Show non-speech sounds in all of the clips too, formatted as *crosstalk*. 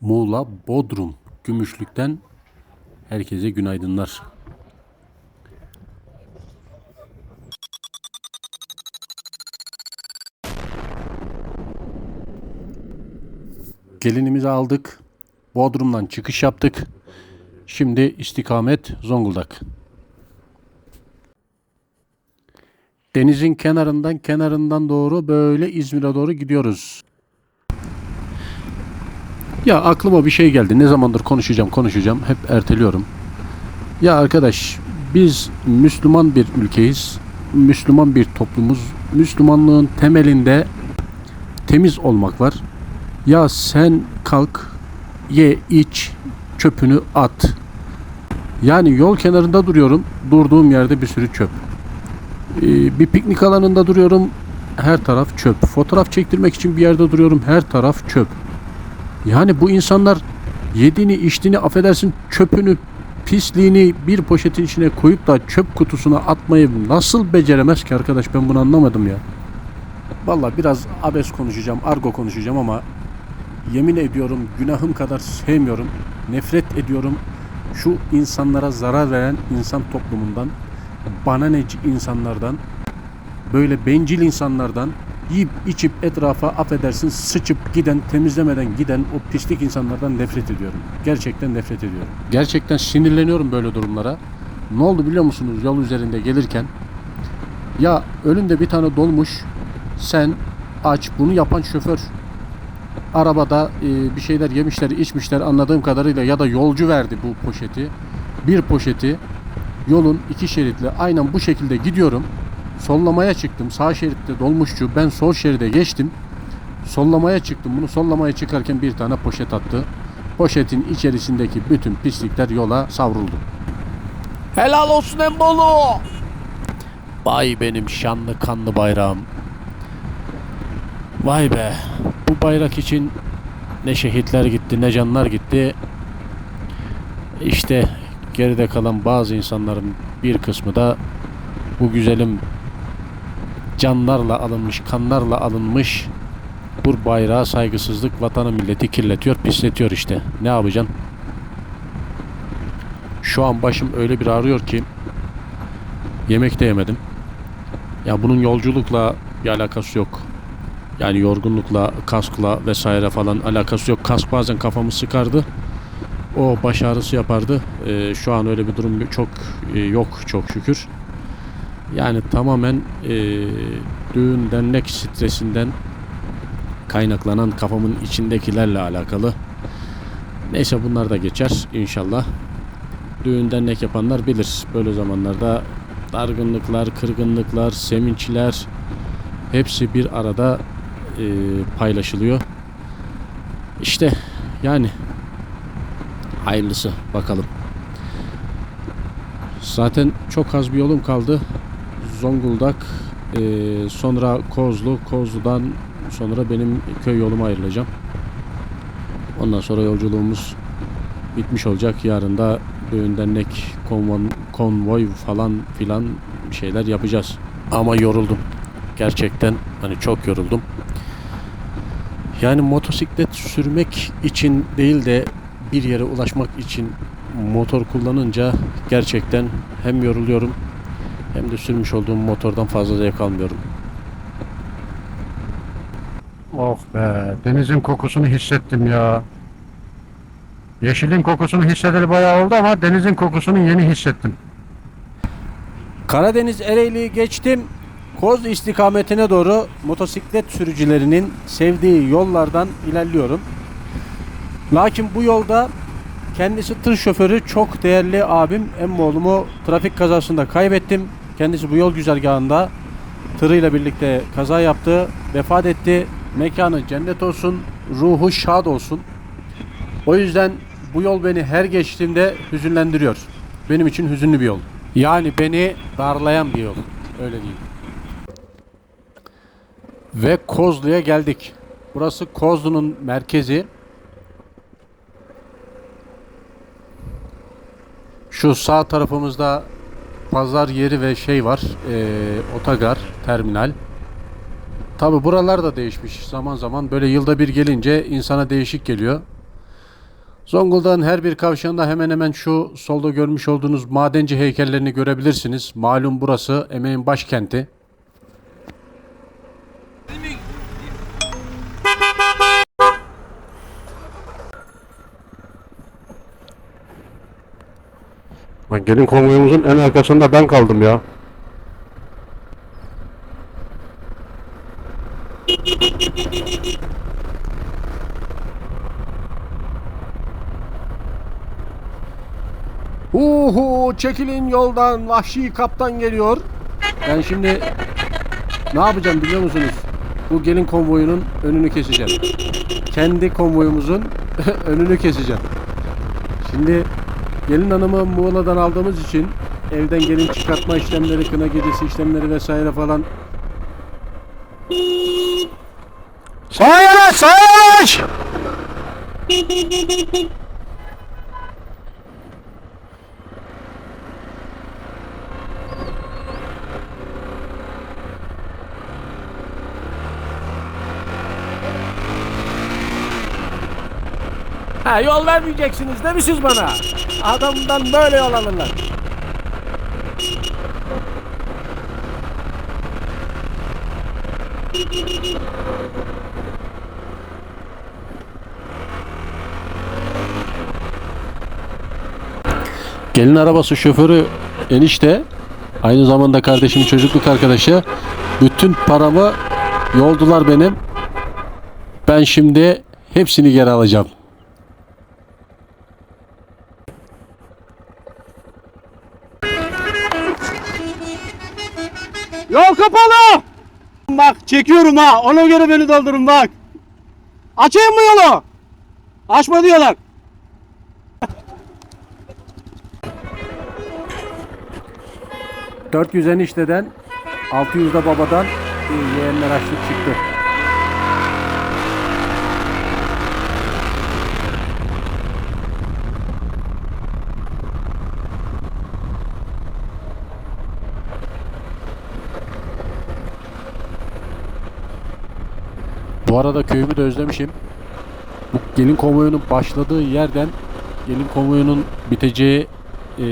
Muğla, Bodrum, Gümüşlük'ten herkese günaydınlar. Gelinimizi aldık. Bodrum'dan çıkış yaptık. Şimdi istikamet Zonguldak. Denizin kenarından kenarından doğru böyle İzmir'e doğru gidiyoruz. Ya aklıma bir şey geldi. Ne zamandır konuşacağım konuşacağım. Hep erteliyorum. Ya arkadaş biz Müslüman bir ülkeyiz. Müslüman bir toplumuz. Müslümanlığın temelinde temiz olmak var. Ya sen kalk, ye, iç, çöpünü at. Yani yol kenarında duruyorum. Durduğum yerde bir sürü çöp. Ee, bir piknik alanında duruyorum. Her taraf çöp. Fotoğraf çektirmek için bir yerde duruyorum. Her taraf çöp. Yani bu insanlar yediğini, içtiğini, affedersin çöpünü, pisliğini bir poşetin içine koyup da çöp kutusuna atmayı nasıl beceremez ki arkadaş ben bunu anlamadım ya. Vallahi biraz abes konuşacağım, argo konuşacağım ama yemin ediyorum günahım kadar sevmiyorum. Nefret ediyorum şu insanlara zarar veren insan toplumundan, bana neci insanlardan, böyle bencil insanlardan, yiyip içip etrafa affedersin sıçıp giden, temizlemeden giden o pislik insanlardan nefret ediyorum. Gerçekten nefret ediyorum. Gerçekten sinirleniyorum böyle durumlara. Ne oldu biliyor musunuz yol üzerinde gelirken? Ya önünde bir tane dolmuş, sen aç bunu yapan şoför arabada e, bir şeyler yemişler, içmişler anladığım kadarıyla ya da yolcu verdi bu poşeti. Bir poşeti yolun iki şeritli aynen bu şekilde gidiyorum. Sollamaya çıktım. Sağ şeritte dolmuşçu. Ben sol şeride geçtim. Sollamaya çıktım. Bunu sollamaya çıkarken bir tane poşet attı. Poşetin içerisindeki bütün pislikler yola savruldu. Helal olsun Embolu. Vay benim şanlı kanlı bayrağım. Vay be. Bu bayrak için ne şehitler gitti ne canlar gitti. İşte geride kalan bazı insanların bir kısmı da bu güzelim canlarla alınmış, kanlarla alınmış bu bayrağa saygısızlık vatanı milleti kirletiyor, pisletiyor işte. Ne yapacaksın? Şu an başım öyle bir ağrıyor ki yemek de yemedim. Ya bunun yolculukla bir alakası yok. Yani yorgunlukla, kaskla vesaire falan alakası yok. Kask bazen kafamı sıkardı. O baş ağrısı yapardı. Ee, şu an öyle bir durum çok e, yok çok şükür. Yani tamamen e, düğün dernek stresinden kaynaklanan kafamın içindekilerle alakalı. Neyse bunlar da geçer inşallah. Düğün dernek yapanlar bilir. Böyle zamanlarda dargınlıklar, kırgınlıklar, sevinçler hepsi bir arada e, paylaşılıyor. İşte yani hayırlısı bakalım. Zaten çok az bir yolum kaldı. Zonguldak, e, sonra Kozlu, Kozlu'dan sonra benim köy yoluma ayrılacağım. Ondan sonra yolculuğumuz bitmiş olacak. Yarın da düğün dernek konvoy falan filan şeyler yapacağız. Ama yoruldum. Gerçekten hani çok yoruldum. Yani motosiklet sürmek için değil de bir yere ulaşmak için motor kullanınca gerçekten hem yoruluyorum hem de sürmüş olduğum motordan fazla zevk almıyorum. Oh be, denizin kokusunu hissettim ya. Yeşilin kokusunu hissedeli bayağı oldu ama denizin kokusunu yeni hissettim. Karadeniz Ereğli'yi geçtim. Koz istikametine doğru motosiklet sürücülerinin sevdiği yollardan ilerliyorum. Lakin bu yolda kendisi tır şoförü çok değerli abim Emmoğlu'mu trafik kazasında kaybettim. Kendisi bu yol güzergahında tırıyla birlikte kaza yaptı, vefat etti. Mekanı cennet olsun, ruhu şad olsun. O yüzden bu yol beni her geçtiğimde hüzünlendiriyor. Benim için hüzünlü bir yol. Yani beni darlayan bir yol. Öyle diyeyim. Ve Kozlu'ya geldik. Burası Kozlu'nun merkezi. Şu sağ tarafımızda pazar yeri ve şey var. eee, otogar, terminal. Tabi buralar da değişmiş zaman zaman. Böyle yılda bir gelince insana değişik geliyor. Zonguldak'ın her bir kavşağında hemen hemen şu solda görmüş olduğunuz madenci heykellerini görebilirsiniz. Malum burası emeğin başkenti. Lan gelin konvoyumuzun en arkasında ben kaldım ya. Uhu çekilin yoldan vahşi kaptan geliyor. Ben şimdi ne yapacağım biliyor musunuz? Bu gelin konvoyunun önünü keseceğim. Kendi konvoyumuzun *laughs* önünü keseceğim. Şimdi gelin hanımı Muğla'dan aldığımız için evden gelin çıkartma işlemleri, kına gecesi işlemleri vesaire falan Sağa yanaş, sağa yanaş! Ha yol vermeyeceksiniz değil mi siz bana? Adamdan böyle yol alırlar. Gelin arabası şoförü enişte aynı zamanda kardeşimin çocukluk arkadaşı bütün paramı yoldular benim. Ben şimdi hepsini geri alacağım. Yol kapalı. Bak çekiyorum ha. Ona göre beni doldurun bak. Açayım mı yolu? Açma diyorlar. Dört 400 enişteden 600 de babadan yeğenler açlık çıktı. Bu arada köyümü de özlemişim. Bu gelin konvoyunun başladığı yerden gelin konvoyunun biteceği e,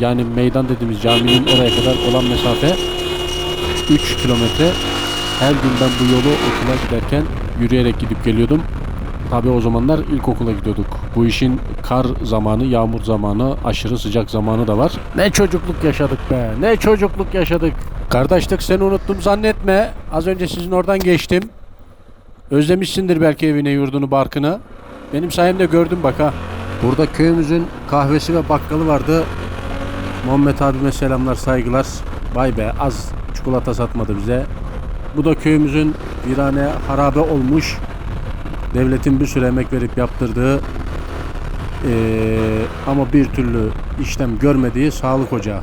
yani meydan dediğimiz caminin oraya kadar olan mesafe 3 kilometre. Her gün ben bu yolu okula giderken yürüyerek gidip geliyordum. Tabi o zamanlar ilkokula gidiyorduk. Bu işin kar zamanı, yağmur zamanı, aşırı sıcak zamanı da var. Ne çocukluk yaşadık be, ne çocukluk yaşadık. Kardeşlik seni unuttum zannetme. Az önce sizin oradan geçtim. Özlemişsindir belki evine, yurdunu, barkını. Benim sayemde gördüm bak ha. Burada köyümüzün kahvesi ve bakkalı vardı. Muhammed abime selamlar, saygılar. Vay be az çikolata satmadı bize. Bu da köyümüzün virane harabe olmuş. Devletin bir süre emek verip yaptırdığı eee, ama bir türlü işlem görmediği sağlık ocağı.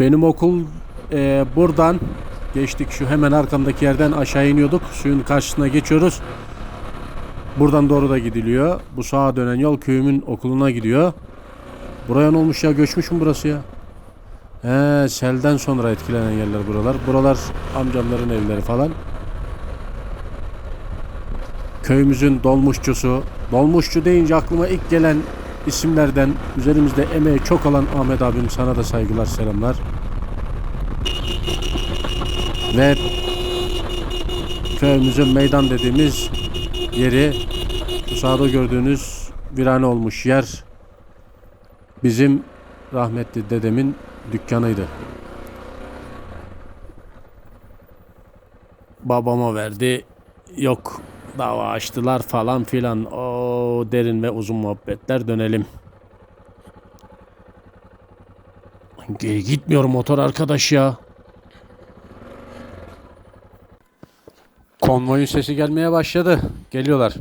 Benim okul eee, buradan geçtik şu hemen arkamdaki yerden aşağı iniyorduk. Suyun karşısına geçiyoruz. Buradan doğru da gidiliyor. Bu sağa dönen yol köyümün okuluna gidiyor. Buraya ne olmuş ya? Göçmüş mü burası ya? He, selden sonra etkilenen yerler buralar. Buralar amcamların evleri falan. Köyümüzün dolmuşçusu. Dolmuşçu deyince aklıma ilk gelen isimlerden üzerimizde emeği çok olan Ahmet abim sana da saygılar selamlar. Ve köyümüzün meydan dediğimiz yeri sağda gördüğünüz virane olmuş yer bizim rahmetli dedemin dükkanıydı. Babama verdi. Yok dava açtılar falan filan. O derin ve uzun muhabbetler dönelim. Gitmiyor motor arkadaş ya. Konvoyun sesi gelmeye başladı. Geliyorlar.